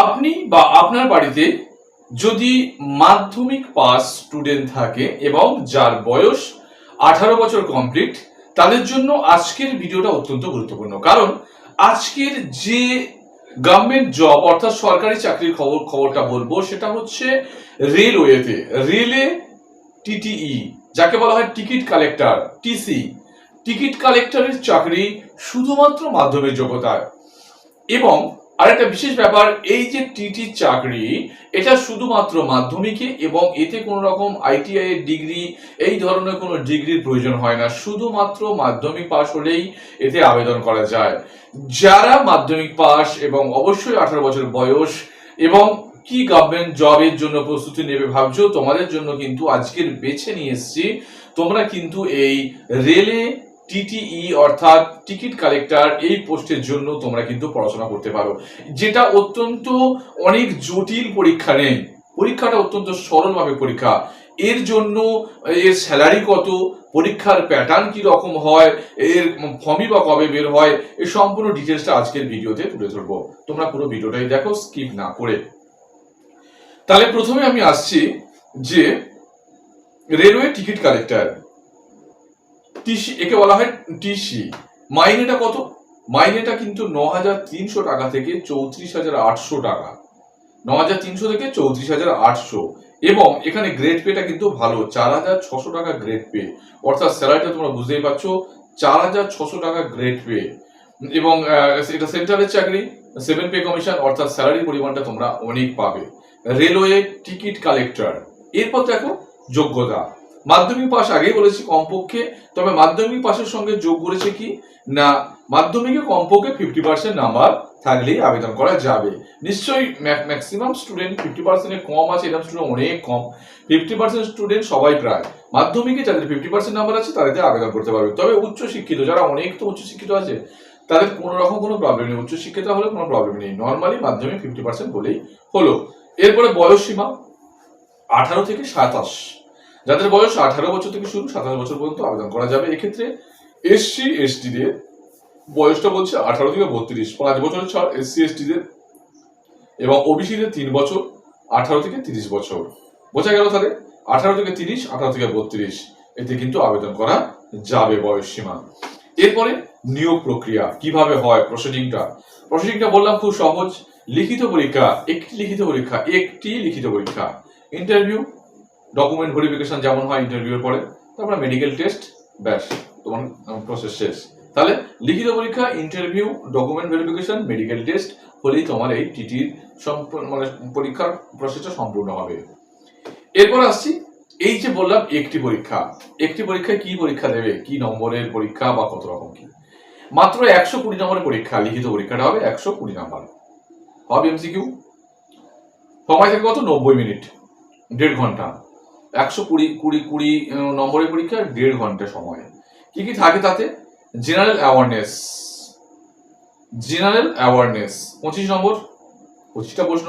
আপনি বা আপনার বাড়িতে যদি মাধ্যমিক পাস স্টুডেন্ট থাকে এবং যার বয়স আঠারো বছর কমপ্লিট, তাদের জন্য আজকের ভিডিওটা অত্যন্ত গুরুত্বপূর্ণ। কারণ আজকের যে গভর্নমেন্ট জব অর্থাৎ সরকারি চাকরির খবর, খবরটা বলব, সেটা হচ্ছে রেলওয়েতে রেলে টিটিই যাকে বলা হয় টিকিট কালেক্টর টিসি টিকিট কালেক্টরের চাকরি শুধুমাত্র মাধ্যমিক যোগ্যতায় এবং আরেকটা বিশেষ ব্যাপার, এই যে টিটি চাকরি, এটা শুধুমাত্র মাধ্যমিকে এবং এতে কোনো রকম আইটিআই এর ডিগ্রি, এই ধরনের কোনো ডিগ্রির প্রয়োজন হয় না। শুধুমাত্র মাধ্যমিক পাশ হলেই এতে আবেদন করা যায়। যারা মাধ্যমিক পাস এবং অবশ্যই আঠারো বছর বয়স এবং কি গভর্নমেন্ট জবের জন্য প্রস্তুতি নেবে ভাবছ, তোমাদের জন্য কিন্তু আজকের বেছে নিয়ে এসেছি। তোমরা কিন্তু এই রেলে টিটিই অর্থাৎ টিকিট কালেক্টর এই পোস্টের জন্য তোমরা কিন্তু পড়াশোনা করতে পারো। যেটা অত্যন্ত অনেক জটিল পরীক্ষা নেই পরীক্ষাটা অত্যন্ত সরলভাবে পরীক্ষা। এর জন্য এর স্যালারি কত, পরীক্ষার প্যাটার্ন কি রকম হয়, এর ফর্মই বা কবে বের হয় এই সম্পূর্ণ ডিটেলসটা আজকের ভিডিওতে তুলে ধরবো। তোমরা পুরো ভিডিওটাই দেখো স্কিপ না করে। তাহলে প্রথমে আমি আসছি যে রেলওয়ে টিকিট কালেক্টর টিসি, একে বলা হয় টিসি। মাইনেটা কত? মাইনেটা কিন্তু ন হাজার তিনশো টাকা থেকে চৌত্রিশ হাজার আটশো টাকা। ন হাজার তিনশো থেকে চৌত্রিশ হাজার আটশো। এবং এখানে গ্রেড পেটা কিন্তু ভালো, চার হাজার ছশো টাকা গ্রেড পে অর্থাৎ স্যালারিটা তোমরা বুঝতেই পারছ, চার হাজার ছশো টাকা গ্রেড পে এবং এটা সেন্ট্রালের চাকরি সেভেন পে কমিশন অর্থাৎ স্যালারির পরিমাণটা তোমরা অনেক পাবে। রেলওয়ে টিকিট কালেক্টর এরপর দেখো যোগ্যতা। মাধ্যমিক পাস আগেই বলেছি কমপক্ষে, তবে মাধ্যমিক পাশের সঙ্গে যোগ করেছে কি? না, মাধ্যমিকে কমপক্ষে ফিফটি পার্সেন্ট নাম্বার থাকলেই আবেদন করা যাবে। নিশ্চয়ই ম্যাক্সিমাম স্টুডেন্ট ফিফটি পার্সেন্টের কম আছে, এরকম স্টুডেন্ট অনেক কম। ফিফটি পার্সেন্ট স্টুডেন্ট সবাই প্রায়। মাধ্যমিকে যাদের ফিফটি পার্সেন্ট নাম্বার আছে তাদের আবেদন করতে পারবে। তবে উচ্চ শিক্ষিত যারা অনেক তো উচ্চ শিক্ষিত আছে, তাদের কোনো রকম কোনো প্রবলেম নেই। উচ্চশিক্ষিত হলে কোনো প্রবলেম নেই। নর্মালি মাধ্যমিক ফিফটি পার্সেন্ট বলেই হলো। এরপরে বয়স সীমা আঠারো থেকে সাতাশ। যাদের বয়স আঠারো বছর থেকে শুরু, সাতাশ বছর পর্যন্ত আবেদন করা যাবে। এক্ষেত্রে এসসি, এসটিদের বয়সটা বলছে আঠারো থেকে বত্রিশ, পাঁচ বছরের ছাড় এসসি, এসটিদের এবং ওবিসিদের তিন বছর, আঠারো থেকে তিরিশ বছর। বোঝা গেল তাহলে? আঠারো থেকে তিরিশ, আঠারো থেকে বত্রিশ, এতে কিন্তু আবেদন করা যাবে বয়স সীমা এরপরে নিয়োগ প্রক্রিয়া, কীভাবে হয় প্রসিডিংটা প্রসিডিংটা বললাম খুব সহজ। লিখিত পরীক্ষা, একটি লিখিত পরীক্ষা, একটি লিখিত পরীক্ষা। ইন্টারভিউ ডকুমেন্ট ভেরিফিকেশন যেমন হয় ইন্টারভিউর পরে, তারপরে মেডিকেল টেস্ট ব্যাস, তোমার প্রসেস শেষ। তাহলে লিখিত পরীক্ষা interview document verification medical test হলেই তোমার এই টিটির সম্পূর্ণ মানে পরীক্ষার প্রসেসটা সম্পূর্ণ হবে। এরপর আসছি, এই যে বললাম একটি পরীক্ষা। একটি পরীক্ষায় কি পরীক্ষা দেবে? কি নম্বরের পরীক্ষা বা কত রকম কি? মাত্র একশো কুড়ি নম্বরের পরীক্ষা, লিখিত পরীক্ষাটা হবে একশো কুড়ি নম্বর। হবে এমসিকিউ সময় থাকে কত? নব্বই মিনিট, দেড় ঘণ্টা। একশো কুড়ি কুড়ি কুড়ি নম্বরের পরীক্ষা দেড় ঘণ্টা সময়। কি কি থাকে তাতে? জেনারেল অ্যাওয়ারনেস জেনারেল অ্যাওয়ারনেস পঁচিশ নম্বর? পঁচিশটা প্রশ্ন।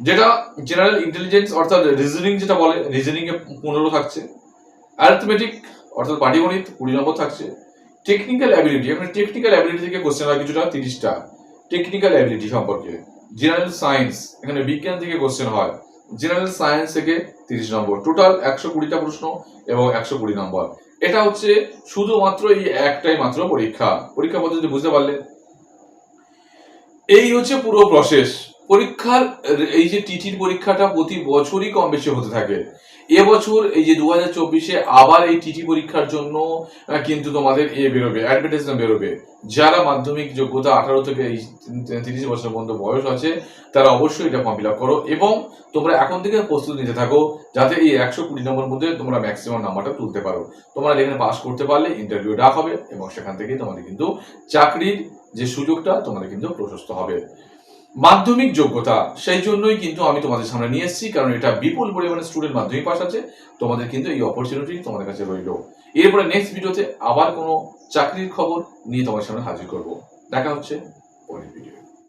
যেটা জেনারেল ইন্টেলিজেন্স অর্থাৎ রিজনিং যেটা বলে রিজনিং এ পনেরো থাকছে। অ্যারিথমেটিক অর্থাৎ পাটিগণিত কুড়ি নম্বর থাকছে। টেকনিক্যাল অ্যাবিলিটি এখানে টেকনিক্যাল অ্যাবিলিটি থেকে কোশ্চেন হয় কিছুটা, তিরিশটা। টেকনিক্যাল অ্যাবিলিটি সম্পর্কে। জেনারেল সায়েন্স এখানে বিজ্ঞান থেকে কোশ্চেন হয়। জেনারেল সায়েন্স থেকে তিরিশ নম্বর। টোটাল একশো কুড়িটা প্রশ্ন এবং একশো কুড়ি নম্বর। এটা হচ্ছে শুধুমাত্র এই একটাই মাত্র পরীক্ষা। পরীক্ষা পদ্ধতি বুঝতে পারলে। এই হচ্ছে পুরো প্রসেস পরীক্ষার, এই যে টিটির পরীক্ষাটা প্রতি বছরই কম বেশি হতে থাকে। এবছর এই যে দু হাজার চব্বিশে আবার এই টিটি পরীক্ষার জন্য কিন্তু তোমাদের এ বেরোবে অ্যাডভার্টাইজমেন্ট বেরোবে। যারা মাধ্যমিক যোগ্যতা আঠারো থেকে এই তিরিশ বছর পর্যন্ত বয়স আছে, তারা অবশ্যই এটা ফর্ম ফিল আপ করো এবং তোমরা এখন থেকে প্রস্তুতি নিতে থাকো, যাতে এই একশো কুড়ি নম্বর মধ্যে তোমরা ম্যাক্সিমাম নাম্বারটা তুলতে পারো। তোমরা এখানে পাস করতে পারলে ইন্টারভিউ ডাক হবে এবং সেখান থেকে তোমাদের কিন্তু চাকরির যে সুযোগটা, তোমাদের কিন্তু প্রশস্ত হবে। মাধ্যমিক যোগ্যতা, সেই জন্যই কিন্তু আমি তোমাদের সামনে নিয়ে এসেছি, কারণ এটা বিপুল পরিমাণে স্টুডেন্ট মাধ্যমিক পাস আছে। তোমাদের কিন্তু এই অপরচুনিটি তোমাদের কাছে রইল। এরপরে নেক্সট ভিডিওতে আবার কোনো চাকরির খবর নিয়ে তোমাদের সামনে হাজির করব। দেখা হচ্ছে পরের ভিডিও